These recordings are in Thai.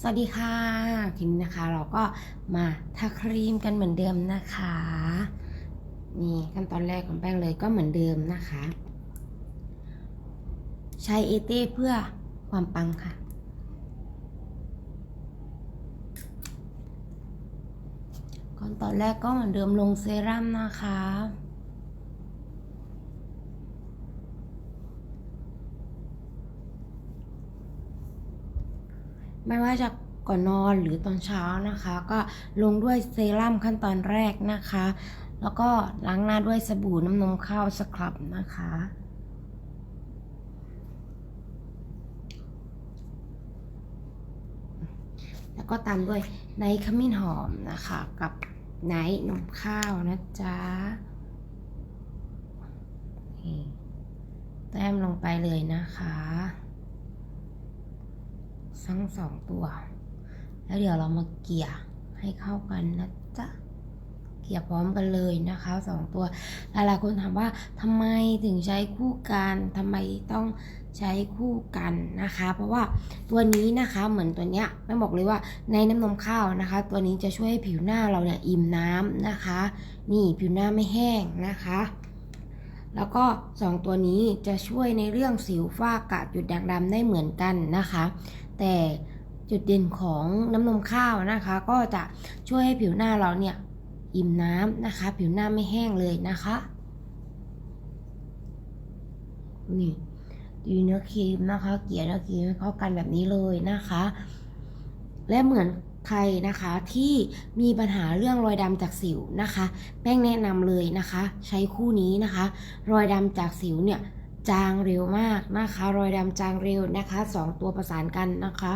สวัสดีค่ะทีนี้นะคะเราก็มาทาครีมกันเหมือนเดิมนะคะ นี่ขั้นตอนแรกของแป้งเลยก็เหมือนเดิมนะคะ ใช้เอเต้เพื่อความปังค่ะ ขั้นตอนแรกก็เหมือนเดิมลงเซรั่มนะคะ ไม่ว่าจะก่อนนอนหรือตอนเช้านะคะ ก็ลงด้วยเซรั่มขั้นตอนแรกนะคะ แล้วก็ล้างหน้าด้วยสบู่น้ำนมข้าวสครับนะคะแล้วก็ตามด้วยไนท์ขมิ้นหอมนะคะ กับไนท์นมข้าวนะจ๊ะแต้มลงไปเลยนะคะ ทั้งสองตัว แล้วเดี๋ยวเรามาเกี่ยให้เข้ากันนะจ๊ะเกี่ยพร้อมกันเลยนะคะสองตัวหลายๆคนถามว่าทำไมถึงใช้คู่กันทำไมต้องใช้คู่กันนะคะ เพราะว่าตัวนี้นะคะเหมือนตัวเนี้ยไม่บอกเลยว่าในน้ำนมข้าวนะคะ ตัวนี้จะช่วยให้ผิวหน้าเราเนี่ยอิ่มน้ำนะคะ นี่ผิวหน้าไม่แห้งนะคะ แล้วก็สองตัวนี้จะช่วยในเรื่องสิวฝ้ากระจุดด่างดำได้เหมือนกันนะคะ แต่จุดเด่นของน้ำนมข้าวนะคะ ก็จะช่วยให้ผิวหน้าเราเนี่ยอิ่มน้ำนะคะ ผิวหน้าไม่แห้งเลยนะคะนี่ดีเนื้อครีมนะคะ เกลี่ยเนื้อครีมให้เข้ากันแบบนี้เลยนะคะ และเหมือน ใครนะคะที่มีปัญหาเรื่องรอยดำจากสิวนะคะแป้งแนะนำเลยนะคะ ใช้คู่นี้นะคะ รอยดำจากสิวเนี่ยจางเร็วมากนะคะ รอยดำจางเร็วนะคะสองตัวประสานกันนะคะ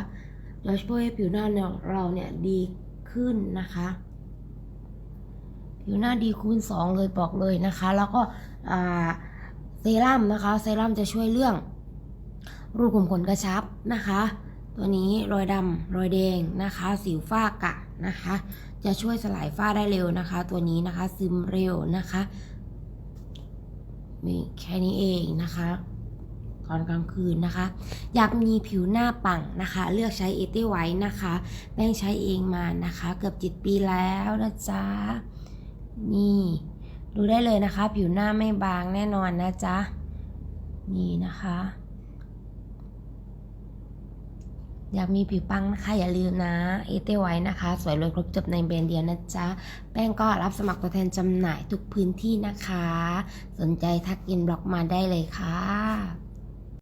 จะช่วยให้ผิวหน้าเราเนี่ยดีขึ้นนะคะผิวหน้าดีคูณสองเลยบอกเลยนะคะ แล้วก็เซรั่มนะคะ เซรั่มจะช่วยเรื่องรูขุมขนกระชับนะคะ ตัวนี้รอยดำรอยแดงนะคะ สิวฝ้ากะนะคะ จะช่วยสลายฝ้าได้เร็วนะคะ ตัวนี้นะคะซึมเร็วนะคะมีแค่นี้เองนะคะตอนกลางคืนนะคะ อยากมีผิวหน้าปังนะคะ เลือกใช้เอเต้ไว้นะคะแป้งใช้เองมานะคะ เกือบจิตปีแล้วนะจ๊ะนี่ดูได้เลยนะคะ ผิวหน้าไม่บางแน่นอนนะจ๊ะนี่นะคะ อยากมีผิวปังนะคะ อย่าลืมนะเอเตไว้นะคะ สวยรวยครบจบในแบรนด์เดียวนะจ๊ะ แป้งก็รับสมัครตัวแทนจำหน่ายทุกพื้นที่นะคะ สนใจทักอินบล็อกมาได้เลยค่ะ